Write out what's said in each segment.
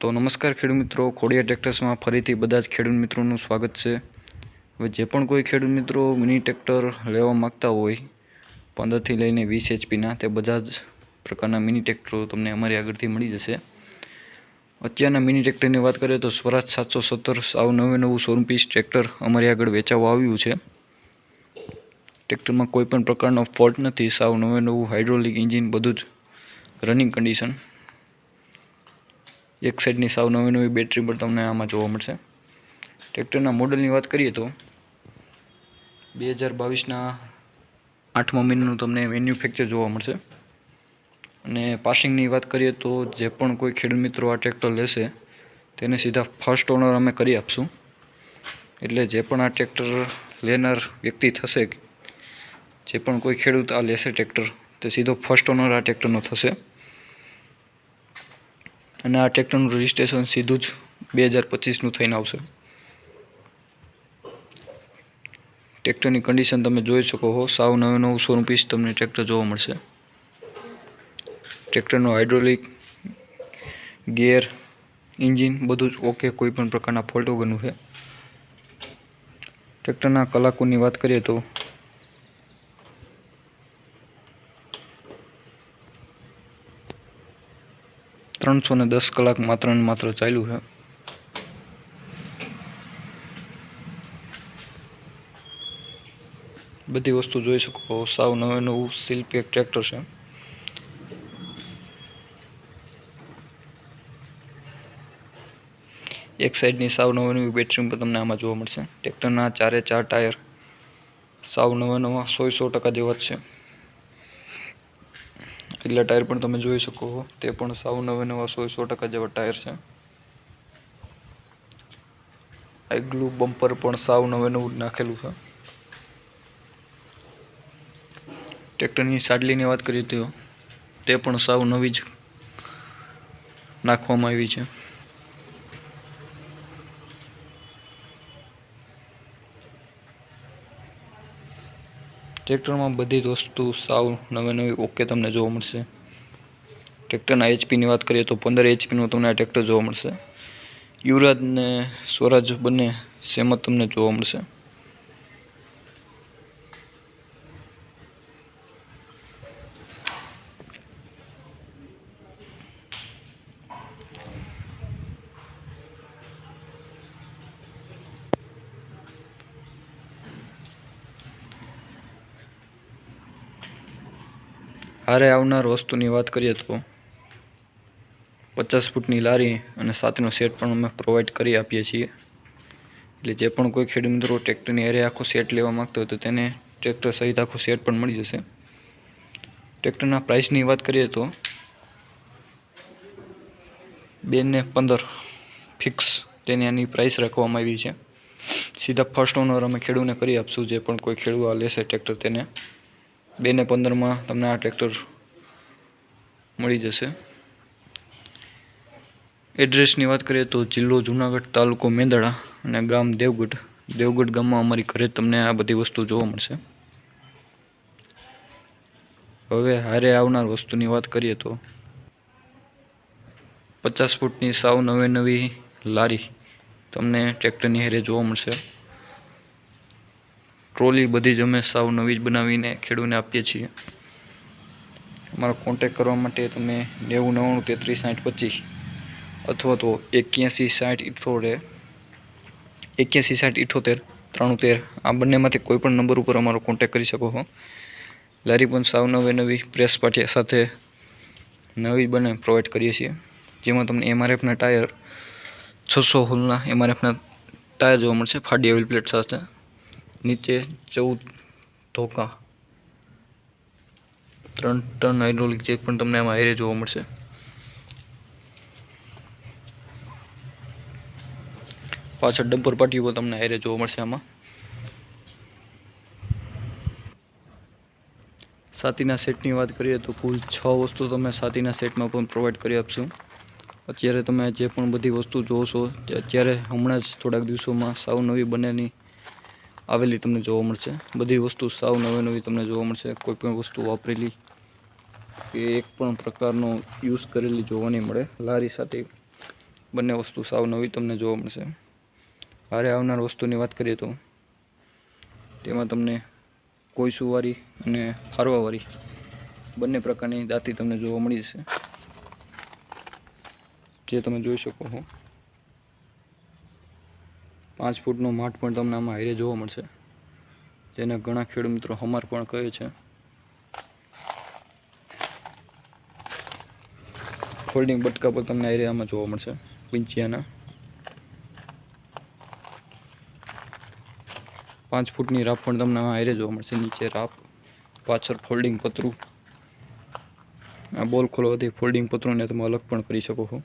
તો નમસ્કાર ખેડૂત મિત્રો ખોડિયા ટ્રેક્ટર્સમાં ફરીથી બધા જ ખેડૂત મિત્રોનું સ્વાગત છે. હવે જે પણ કોઈ ખેડૂત મિત્રો મિની ટ્રેક્ટર લેવા માગતા હોય, પંદરથી લઈને વીસ એચપીના, તે બધા જ પ્રકારના મિની ટ્રેક્ટરો તમને અમારી આગળથી મળી જશે. અત્યારના મિની ટ્રેક્ટરની વાત કરીએ તો સ્વરાજ સાતસો સત્તર સાવ નવે નવું શોરૂમ પીસ ટ્રેક્ટર અમારી આગળ વેચાવા આવ્યું છે. ટ્રેક્ટરમાં કોઈ પણ પ્રકારનો ફોલ્ટ નથી, સાવ નવે નવું હાઇડ્રોલિક ઇન્જિન બધું જ રનિંગ કન્ડિશન એક સાઈડની સાવ નવી નવી બેટરી પણ તમને આમાં જોવા મળશે. ટ્રેક્ટરના મોડલની વાત કરીએ તો બે હજાર બાવીસના આઠમા મહિનાનું તમને મેન્યુફેક્ચર જોવા મળશે. અને પાસિંગની વાત કરીએ તો જે પણ કોઈ ખેડૂત મિત્રો આ ટ્રેક્ટર લેશે, તેને સીધા ફર્સ્ટ ઓનર અમે કરી આપશું. એટલે જે પણ આ ટ્રેક્ટર લેનાર વ્યક્તિ થશે, જે પણ કોઈ ખેડૂત આ લેશે ટ્રેક્ટર, તે સીધો ફર્સ્ટ ઓનર આ ટ્રેક્ટરનો થશે. અને આ ટ્રેક્ટરનું રજિસ્ટ્રેશન સીધું જ બે હજાર પચીસનું થઈને આવશે. ટ્રેક્ટરની કન્ડિશન તમે જોઈ શકો છો સાવ નવું નવું શોરૂમ પીસ તમને ટ્રેક્ટર જોવા મળશે. ટ્રેક્ટરનું હાઇડ્રોલિક ગિયર ઇન્જિન બધું જ ઓકે કોઈ પણ પ્રકારના ફોલ્ટ વગરનું છે. ટ્રેક્ટરના કલાકોની વાત કરીએ તો ત્રણસો ને દસ કલાક માત્ર ને માત્ર ચાલ્યું છે. બધી વસ્તુ જોઈ શકો, સાવ નવે નવું શિલ્પ એક ટ્રેક્ટર છે. એક સાઈડની સાવ નવે નવી બેટરી પણ તમને આમાં જોવા મળશે. ટ્રેક્ટરના ચારે ચાર ટાયર સાવ નવા નવા સો સો ટકા જેવા જ છે. એટલા ટાયર પણ તમે જોઈ શકો તે પણ સાવ નવે નવા સો સો ટકા જેવા ટાયર છે. આગલું બમ્પર પણ સાવ નવે નવું નાખેલું છે. ટ્રેક્ટરની સાડલીની વાત કરીએ તો તે પણ સાવ નવી જ નાખવામાં આવી છે. ટ્રેક્ટરમાં બધી વસ્તુ સાવ નવી નવી ઓકે તમને જોવા મળશે. ટ્રેક્ટરના એચપીની વાત કરીએ તો પંદર એચપીનું તમને આ ટ્રેક્ટર જોવા મળશે. યુવરાજ ને સ્વરાજ બંને સેમ જ તમને જોવા મળશે. હારે આવનાર વસ્તુની વાત કરીએ તો પચાસ ફૂટની લારી અને સાતનો સેટ પણ અમે પ્રોવાઈડ કરી આપીએ છીએ. એટલે જે પણ કોઈ ખેડૂત મિત્રો ટ્રેક્ટરની એરે આખો સેટ લેવા માગતો હોય તો તેને ટ્રેક્ટર સહિત આખો સેટ પણ મળી જશે. ટ્રેક્ટરના પ્રાઇસની વાત કરીએ તો બે પંદર ફિક્સ તેની આની પ્રાઇસ રાખવામાં આવી છે. સીધા ફર્સ્ટ ઓનર અમે ખેડૂને કરી આપશું, જે પણ કોઈ ખેડૂત લેશે ટ્રેક્ટર તેને. બે ને પંદરમાં તમને આ ટ્રેક્ટર મળી જશે. એડ્રેસની વાત કરીએ તો જિલ્લો જુનાગઢ તાલુકો મેંદડા અને ગામ દેવગઢ. દેવગઢ ગામમાં અમારી ઘરે તમને આ બધી વસ્તુ જોવા મળશે. હવે હારે આવનાર વસ્તુની વાત કરીએ તો પચાસ ફૂટની સાવ નવે નવી લારી તમને ટ્રેક્ટરની હેરે જોવા મળશે. ટ્રોલી બધી જ અમે સાવ નવી જ બનાવીને ખેડૂને આપીએ છીએ. અમારો કોન્ટેક કરવા માટે તમે નેવું, નવ્વાણું, તેત્રીસ, સાઠ, પચીસ અથવા તો એક્યાસી, સાઠ, ઇઠોતેર, એક્યાસી, સાઠ, ઇઠોતેર ત્રાણું તેર આ બંનેમાંથી કોઈપણ નંબર ઉપર અમારો કોન્ટેક કરી શકો છો લારી પણ સાવ નવે નવી પ્રેસ પાટિયા સાથે નવી બને પ્રોવાઈડ કરીએ છીએ. જેમાં તમને એમઆરએફના ટાયર છસો હોલના એમઆરએફના ટાયર જોવા મળશે, ફાડી એવી પ્લેટ સાથે. નીચે ચૌદ ધોકા. ત્રણ ટન હાઇડ્રોલિક ચેક પણ તમને આમાં એરે જોવા મળશે. પાછળ ડમ્પર પાટીઓ તમને એરે જોવા મળશે આમાં. સાતીના સેટની વાત કરીએ તો કુલ છ વસ્તુ તમે સાતીના સેટમાં પણ પ્રોવાઈડ કરી આપશું. અત્યારે તમે જે પણ બધી વસ્તુ જોશો અત્યારે હમણાં જ થોડાક દિવસોમાં સાવ નવી બનેની આવેલી તમને જોવા મળશે. બધી વસ્તુ સાવ નવી નવી તમને જોવા મળશે. કોઈ પણ વસ્તુ વાપરેલી કે એક પણ પ્રકારનો યુઝ કરેલી જોવા નહીં મળે. લારી સાથે બંને વસ્તુ સાવ નવી તમને જોવા મળશે. હારે આવનાર વસ્તુની વાત કરીએ તો તેમાં તમને કોઈસુવારી અને ફારવાવાળી બંને પ્રકારની દાંતી તમને જોવા મળી જશે. જે તમે જોઈ શકો છો પાંચ ફૂટનો માઠ પણ તમને આમાં હારે જોવા મળશે. જેને ઘણા ખેડૂત મિત્રો હમાર પણ કહે છે. ફોલ્ડિંગ બટકા પર તમને હારે આમાં જોવા મળશે. પિંચિયાના પાંચ ફૂટની રાપ પણ તમને આમાં હારે જોવા મળશે. નીચે રાપ, પાછળ ફોલ્ડિંગ પતરું. આ બોલ ખોલવાથી ફોલ્ડિંગ પતરુંને તમે અલગ પણ કરી શકો છો.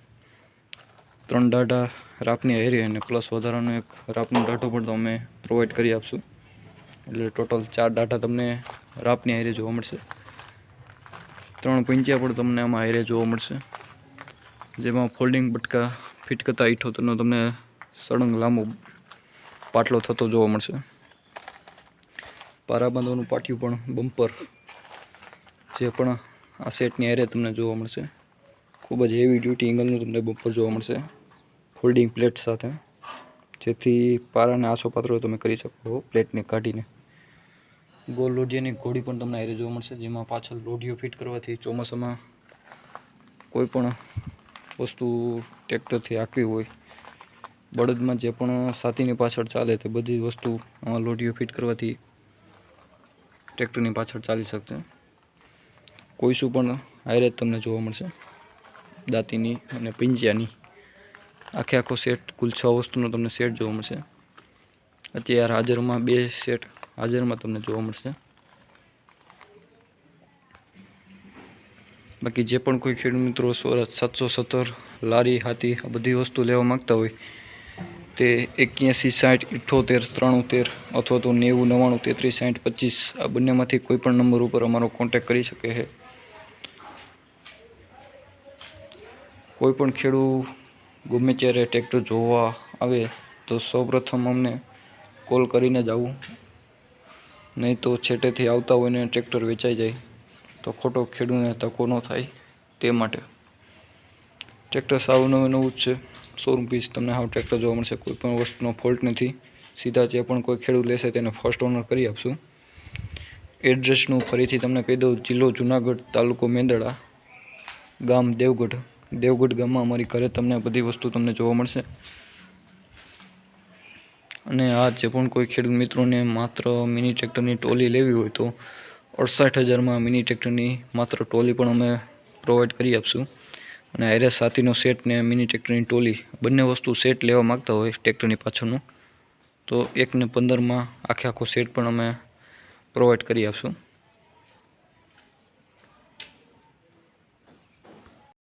ત્રણ દાઢા રાપની હારી અને પ્લસ વધારાનો એક રાપનો દાઢો પણ અમે પ્રોવાઈડ કરી આપશું. એટલે ટોટલ ચાર દાઢા તમને રાપની હારે જોવા મળશે. ત્રણ પંચ્યા પણ તમને આમાં હારે જોવા મળશે. જેમાં ફોલ્ડિંગ બટકા ફિટ કરતા ઇઠોતરનો તમને સળંગ લાંબો પાટલો થતો જોવા મળશે. પારા બાંધવાનું પાટિયું પણ બમ્પર જે પણ આ સેટની હારે તમને જોવા મળશે. ખૂબ જ હેવી ડ્યુટી એંગલનું તમને બમ્પર જોવા મળશે. ફોલ્ડિંગ પ્લેટ સાથે. જેથી પારાને આછો પાત્રો તમે કરી શકો પ્લેટને કાઢીને. ગોલ લોઢિયાની ઘોડી પણ તમને હારે જોવા મળશે, જેમાં પાછળ લોઢિયો ફિટ કરવાથી ચોમાસામાં કોઈ પણ વસ્તુ ટ્રેક્ટરથી આંકવી હોય. બળદમાં જે પણ સાથીની પાછળ ચાલે તે બધી વસ્તુ લોઢિયો ફિટ કરવાથી ટ્રેક્ટરની પાછળ ચાલી શકશે. કોઈશું પણ આયરેજ તમને જોવા મળશે. દાંતીની અને પિંજિયાની. આખે આખો સેટ કુલ છ વસ્તુનો તમને સેટ જોવા મળશે. અત્યારે હાજરમાં બે સેટ હાજરમાં તમને જોવા મળશે. બાકી જે પણ કોઈ ખેડૂત મિત્રો સોરત સાતસો સત્તર, લારી, હાથી, આ બધી વસ્તુ લેવા માંગતા હોય, તે એક્યાસી, સાઠ ઇઠ્ઠોતેર ત્રણોતેર અથવા તો નેવું, નવ્વાણું, તેત્રીસ, સાઠ, પચીસ, આ બંનેમાંથી કોઈ પણ નંબર ઉપર અમારો કોન્ટેક કરી શકે છે. કોઈ પણ ખેડૂત ગમે ત્યારે ટ્રેક્ટર જોવા આવે તો સૌપ્રથમ અમને કોલ કરીને જ આવું. નહીં તો છેટેથી આવતા હોય ને ટ્રેક્ટર વેચાઈ જાય. તો ખોટો ખેડૂને તકો ન થાય તે માટે. ટ્રેક્ટર સાવ નવું નવું જ છે. શોરૂમ પીસ તમને હાવ ટ્રેક્ટર જોવા મળશે. કોઈ પણ વસ્તુનો ફોલ્ટ નથી. સીધા જે પણ કોઈ ખેડૂત લેશે તેને ફર્સ્ટ ઓનર કરી આપશું. એડ્રેસનું ફરીથી તમને કહી દઉં. જિલ્લો જુનાગઢ તાલુકો મેંદડા, ગામ દેવગઢ. દેવગઢ ગામમાં અમારી ઘરે તમને બધી વસ્તુ તમને જોવા મળશે. અને આ જે પણ કોઈ ખેડૂત મિત્રોને માત્ર મિની ટ્રેક્ટરની ટોલી લેવી હોય તો અડસઠ હજારમાં મિની ટ્રેક્ટરની માત્ર ટોલી પણ અમે પ્રોવાઈડ કરી આપશું. અને હારે સાથીનો સેટ ને મિની ટ્રેક્ટરની ટોલી બંને વસ્તુ સેટ લેવા માગતા હોય ટ્રેક્ટરની પાછળનું, તો એકને પંદરમાં આખે આખો સેટ પણ અમે પ્રોવાઈડ કરી આપશું.